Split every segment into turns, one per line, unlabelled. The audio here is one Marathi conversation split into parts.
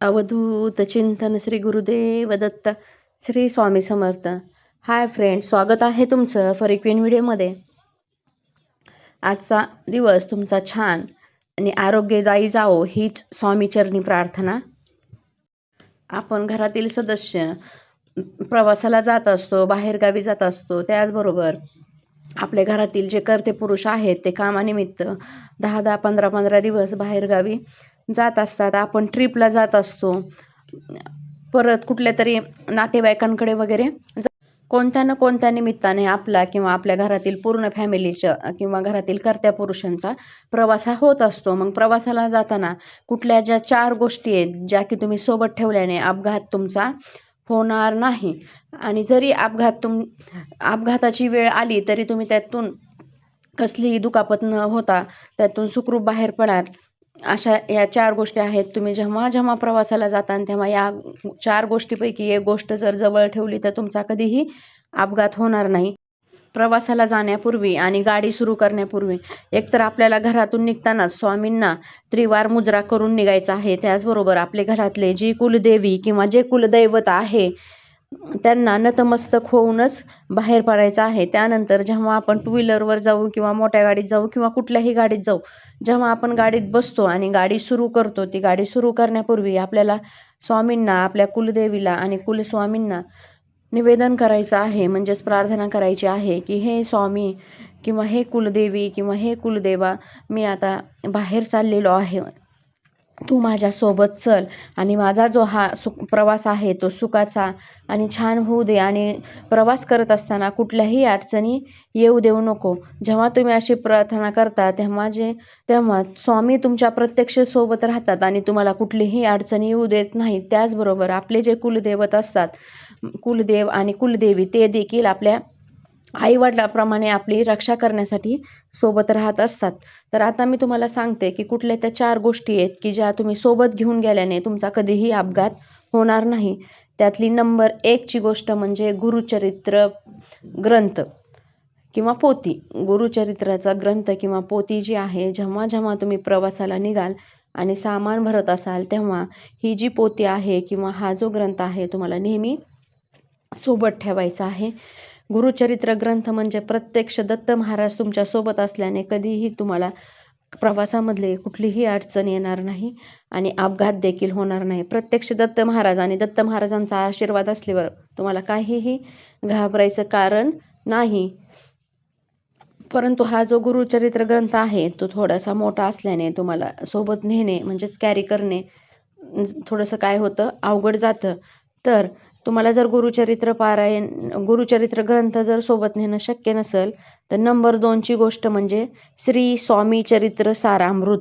अवधूत चिंतन श्री गुरुदेव दत्त श्री स्वामी समर्थ. हाय फ्रेंड स्वागत आहे तुमचं फरिक्विन व्हिडिओमध्ये आजचा दिवस तुमचा छान आणि आरोग्यदायी जावो हीच स्वामीचरणी प्रार्थना. आपण घरातील सदस्य प्रवासाला जात असतो बाहेरगावी जात असतो त्याचबरोबर आपल्या घरातील जे कर्ते पुरुष आहेत ते कामानिमित्त दहा दहा पंधरा पंधरा दिवस बाहेरगावी जात असतात. आपण ट्रिपला जात असतो. परत कुठल्या तरी नातेवाईकांकडे वगैरे कोणत्या ना कोणत्या निमित्ताने आपला किंवा आपल्या घरातील पूर्ण फॅमिलीच्या किंवा घरातील कर्त्या पुरुषांचा प्रवास हा होत असतो. मग प्रवासाला जाताना कुठल्या ज्या चार गोष्टी आहेत ज्या की तुम्ही सोबत ठेवल्याने अपघात तुमचा होणार नाही. आणि जरी अपघात तुम अपघाताची वेळ आली तरी तुम्ही त्यातून कसलीही दुखापत न होता त्यातून सुखरूप बाहेर पडाल. अशा या चार गोष्टी आहेत. तुम्ही जेव्हा जेव्हा प्रवासाला जाता तेव्हा या चार गोष्टीपैकी एक गोष्ट जर जवळ ठेवली तर तुमचा कधीही अपघात होणार नाही. प्रवासाला जाण्यापूर्वी आणि गाडी सुरू करण्यापूर्वी एकतर आपल्याला घरातून निघतानाच स्वामींना त्रिवार मुजरा करून निघायचं आहे. त्याचबरोबर आपले घरातले जी कुलदेवी किंवा जे कुलदैवत आहे त्यांना नतमस्तक होऊनच बाहेर पडायचं आहे. त्यानंतर जेव्हा आपण टू व्हीलरवर जाऊ किंवा मोठ्या गाडीत जाऊ किंवा कुठल्याही गाडीत जाऊ जेव्हा आपण गाडीत बसतो आणि गाडी सुरू करतो ती गाडी सुरू करण्यापूर्वी आपल्याला स्वामींना आपल्या कुलदेवीला आणि कुलस्वामींना निवेदन करायचं आहे. म्हणजेच प्रार्थना करायची आहे की हे स्वामी किंवा हे कुलदेवी किंवा हे कुलदेवा मी आता बाहेर चाललेलो आहे. तू माझ्यासोबत चल आणि माझा जो हा सुख प्रवास आहे तो सुखाचा आणि छान होऊ दे आणि प्रवास करत असताना कुठल्याही अडचणी येऊ देऊ नको. जेव्हा तुम्ही अशी प्रार्थना करता तेव्हा जे तेव्हा स्वामी तुमच्या प्रत्यक्ष सोबत राहतात आणि तुम्हाला कुठलीही अडचणी येऊ देत नाही त्याचबरोबर आपले जे कुलदेवत असतात कुलदेव आणि कुलदेवी ते देखील आपल्या आईवडिलाप्रमाणे आपली रक्षा करण्यासाठी सोबत राहत असतात. तर आता मी तुम्हाला सांगते की कुठल्या त्या चार गोष्टी आहेत की ज्या तुम्ही सोबत घेऊन गेल्याने तुमचा कधीही अपघात होणार नाही. त्यातली नंबर एकची गोष्ट म्हणजे गुरुचरित्र ग्रंथ किंवा पोती गुरुचरित्राचा ग्रंथ किंवा पोती जी आहे जेव्हा जेव्हा तुम्ही प्रवासाला निघाल आणि सामान भरत असाल तेव्हा ही जी पोती आहे किंवा हा जो ग्रंथ आहे तुम्हाला नेहमी सोबत ठेवायचा आहे. गुरुचरित्र ग्रंथ म्हणजे प्रत्यक्ष दत्त महाराज तुमच्यासोबत असल्याने कधीही तुम्हाला प्रवासामधले कुठलीही अडचण येणार नाही आणि अपघात देखील होणार नाही. प्रत्यक्ष दत्त महाराज आणि दत्त महाराजांचा आशीर्वाद असल्यावर तुम्हाला काहीही घाबरायचं कारण नाही. परंतु हा जो गुरुचरित्र ग्रंथ आहे तो थोडासा मोठा असल्याने तुम्हाला सोबत नेणे म्हणजेच कॅरी करणे थोडंसं काय होतं अवघड जातं. तर तुम्हाला जर गुरुचरित्र पारायण गुरुचरित्र ग्रंथ जर सोबत नेणं शक्य नसेल तर नंबर दोनची गोष्ट म्हणजे श्री स्वामी चरित्र सारामृत.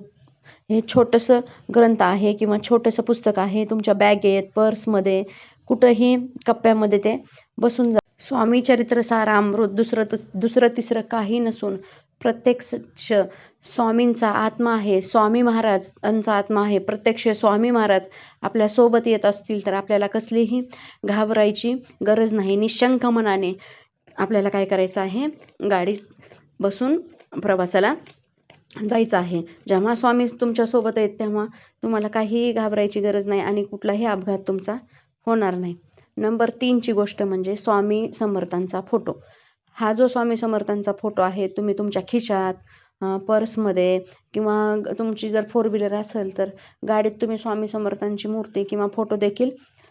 हे छोटंसं ग्रंथ आहे किंवा छोटंसं पुस्तक आहे तुमच्या बॅगेत पर्समध्ये कुठंही कप्प्यामध्ये ते बसून जा. स्वामी चरित्र सारामृत दुसरं दुसरं तिसरं काही नसून प्रत्यक्ष स्वामींचा आत्मा आहे स्वामी महाराजांचा आत्मा आहे प्रत्यक्ष स्वामी महाराज आपल्यासोबत येत असतील तर आपल्याला कसलीही घाबरायची गरज नाही. निशंक मनाने आपल्याला काय करायचं आहे? गाडी बसून प्रवासाला जायचं आहे. जेव्हा स्वामी तुमच्यासोबत आहेत तेव्हा तुम्हाला काहीही घाबरायची गरज नाही आणि कुठलाही अपघात तुमचा होणार नाही. नंबर तीनची गोष्ट म्हणजे स्वामी समर्थांचा फोटो. हा जो स्वामी समर्थांचा फोटो आहे तुम्ही तुमच्या खिशात पर्समध्ये किंवा तुमची जर फोर व्हीलर असेल तर गाडीत तुम्ही स्वामी समर्थांची मूर्ती किंवा फोटो देखील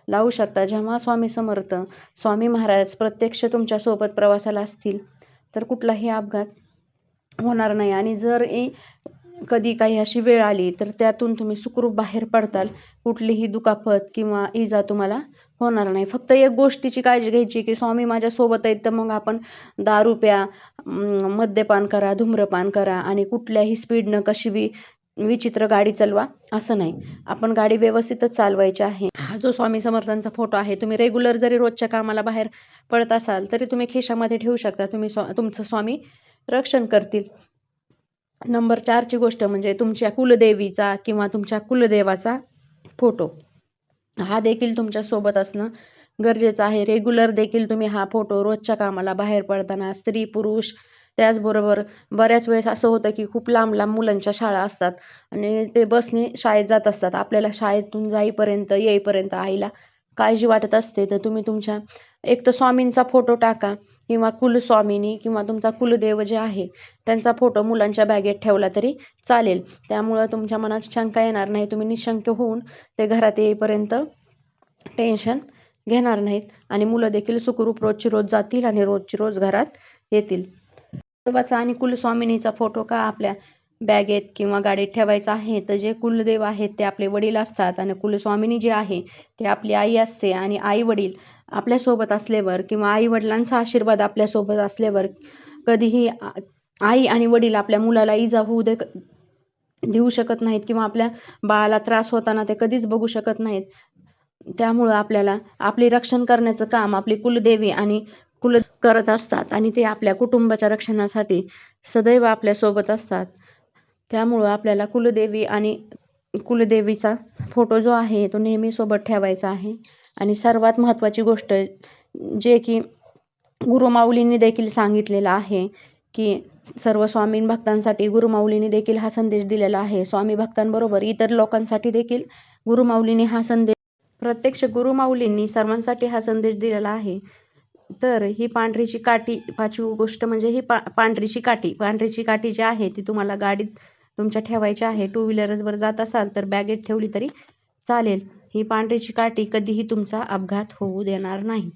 लावू शकता. जेव्हा स्वामी समर्थ स्वामी महाराज प्रत्यक्ष तुमच्यासोबत प्रवासाला असतील तर कुठलाही अपघात होणार नाही. आणि जर कधी काही अशी वेळ आली तर त्यातून तुम्ही सुखरूप बाहेर पडताल. कुठलीही दुखापत किंवा इजा तुम्हाला होणार नाही. फक्त एक गोष्टीची काळजी घ्यायची की स्वामी माझ्यासोबत आहेत तर मग आपण दारू प्या मद्यपान करा धूम्रपान करा आणि कुठल्याही स्पीडनं कशी बी विचित्र गाडी चालवा असं नाही. आपण गाडी व्यवस्थितच चालवायची आहे. हा जो स्वामी समर्थांचा फोटो आहे तुम्ही रेग्युलर जरी रोजच्या कामाला बाहेर पडत असाल तरी तुम्ही खिशामध्ये ठेवू शकता. तुम्ही स्वा तुमचं स्वामी रक्षण करतील. नंबर चारची गोष्ट म्हणजे तुमच्या कुलदेवीचा किंवा तुमच्या कुलदेवाचा फोटो. हा देखील तुमच्यासोबत असणं गरजेचं आहे. रेग्युलर देखील तुम्ही हा फोटो रोजच्या कामाला बाहेर पडताना स्त्री पुरुष त्याचबरोबर बऱ्याच वेळेस असं होतं की खूप लांब लांब मुलांच्या शाळा असतात आणि ते बसने शाळेत जात असतात. आपल्याला शाळेतून जाईपर्यंत येईपर्यंत आईला काळजी वाटत असते तर तुम्ही तुमच्या एक तर स्वामींचा फोटो टाका किंवा कुलस्वामिनी किंवा तुमचा कुलदेव जे आहे त्यांचा फोटो मुलांच्या बॅगेत ठेवला तरी चालेल. त्यामुळं तुमच्या मनात शंका येणार नाही तुम्ही निशंक होऊन ते घरात येईपर्यंत टेन्शन घेणार नाहीत आणि मुलं देखील सुखरूप रोजची रोज जातील आणि रोजची रोज घरात येतील. देवाचा आणि कुलस्वामिनीचा फोटो का आपल्या बॅगेत किंवा गाडीत ठेवायचं आहे तर जे कुलदेव आहेत ते आपले वडील असतात आणि कुलस्वामिनी जे आहे ते आपली आई असते आणि आई वडील आपल्यासोबत असल्यावर किंवा आई वडिलांचा आशीर्वाद आपल्यासोबत असल्यावर कधीही आई आणि वडील आपल्या मुलाला इजा होऊ दे देऊ शकत नाहीत किंवा आपल्या बाळाला त्रास होताना ते कधीच बघू शकत नाहीत. त्यामुळं आपल्याला आपले रक्षण करण्याचं काम आपली कुलदेवी आणि कुल करत असतात आणि ते आपल्या कुटुंबाच्या रक्षणासाठी सदैव आपल्यासोबत असतात. त्यामुळं आपल्याला कुलदेवी आणि कुलदेवीचा फोटो जो आहे तो नेहमी सोबत ठेवायचा आहे. आणि सर्वात महत्त्वाची गोष्ट जे की गुरुमाऊलींनी देखील सांगितलेलं आहे की सर्व स्वामीन भक्तांसाठी गुरुमाऊलींनी देखील हा संदेश दिलेला आहे. स्वामी भक्तांबरोबर इतर लोकांसाठी देखील गुरुमाऊलींनी हा संदेश प्रत्यक्ष गुरुमाऊलींनी सर्वांसाठी हा संदेश दिलेला आहे. तर ही पांढरीची काठी पाचवी गोष्ट म्हणजे ही पा पांढरीची काठी पांढरीची काठी जी आहे ती तुम्हाला गाडीत तुमच्या ठेवायच्या आहे टू व्हीलरवर जात असाल तर बॅगेत ठेवली तरी चालेल. ही पांढरीची काठी कधीही तुमचा अपघात होऊ देणार नाही.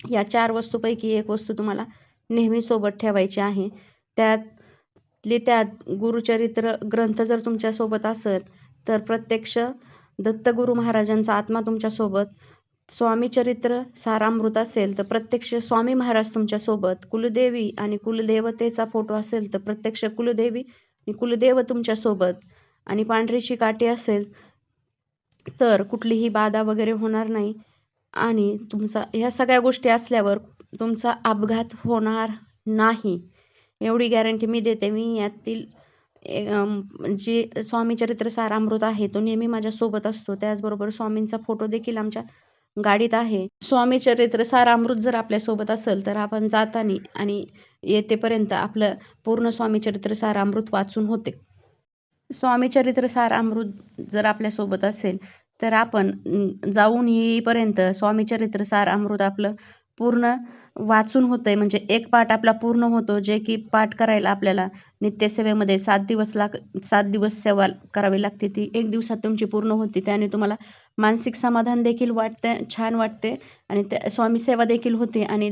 या चार वस्तूपैकी एक वस्तू तुम्हाला नेहमी सोबत ठेवायची आहे. त्यातली त्यात गुरुचरित्र ग्रंथ जर तुमच्यासोबत असेल तर प्रत्यक्ष दत्तगुरु महाराजांचा आत्मा तुमच्यासोबत स्वामी चरित्र सारामृत असेल तर प्रत्यक्ष स्वामी महाराज तुमच्यासोबत कुलदेवी आणि कुलदेवतेचा फोटो असेल तर प्रत्यक्ष कुलदेवी आणि कुलदेव तुमच्यासोबत आणि पांढरीची काठी असेल तर कुठलीही बाधा वगैरे होणार नाही. आणि तुमचा ह्या सगळ्या गोष्टी असल्यावर तुमचा अपघात होणार नाही. एवढी गॅरंटी मी देते. मी यातील जे स्वामी चरित्र सारामृत आहे तो नेहमी माझ्यासोबत असतो. त्याचबरोबर स्वामींचा फोटो देखील आमच्या गाडीत आहे. स्वामी चरित्र सारामृत जर आपल्यासोबत असेल तर आपण जाताना आणि येतेपर्यंत आपलं पूर्ण स्वामी चरित्र सारामृत वाचून होते. स्वामी चरित्र सारामृत जर आपल्यासोबत असेल तर आपण जाऊन येईपर्यंत स्वामी चरित्र सारामृत आपलं पूर्ण वाचून होतंय. म्हणजे एक पाठ आपला पूर्ण होतो जे की पाठ करायला आपल्याला नित्यसेवेमध्ये सात दिवस लाग सात दिवस सेवा करावी लागते. ती एक दिवसात तुमची पूर्ण होती. त्याने तुम्हाला मानसिक समाधान देखील वाटतं छान वाटते आणि त्या स्वामी सेवा देखील होते आणि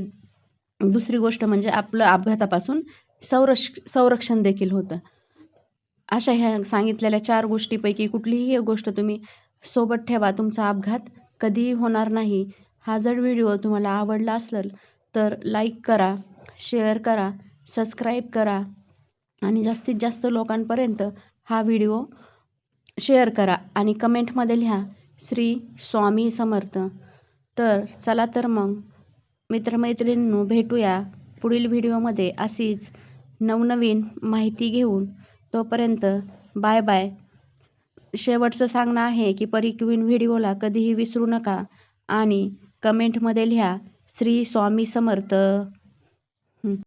दुसरी गोष्ट म्हणजे आपलं अपघातापासून संरक्ष संरक्षण देखील होतं. अशा ह्या सांगितलेल्या चार गोष्टीपैकी कुठलीही एक गोष्ट तुम्ही सोबत ठेवा तुमचा अपघात कधीही होणार नाही. हा जर व्हिडिओ तुम्हाला आवडला असेल तर लाईक करा शेअर करा सबस्क्राईब करा आणि जास्तीत जास्त लोकांपर्यंत हा व्हिडिओ शेअर करा आणि कमेंटमध्ये लिहा श्री स्वामी समर्थ. तर चला तर मग मित्रमैत्रिणींनो भेटूया पुढील व्हिडिओमध्ये अशीच नवनवीन माहिती घेऊन. तोपर्यंत बाय बाय. शेवटचं सांगणं आहे की परिक्वीन व्हिडिओला कधीही विसरू नका आणि कमेंटमध्ये लिहा श्री स्वामी समर्थ.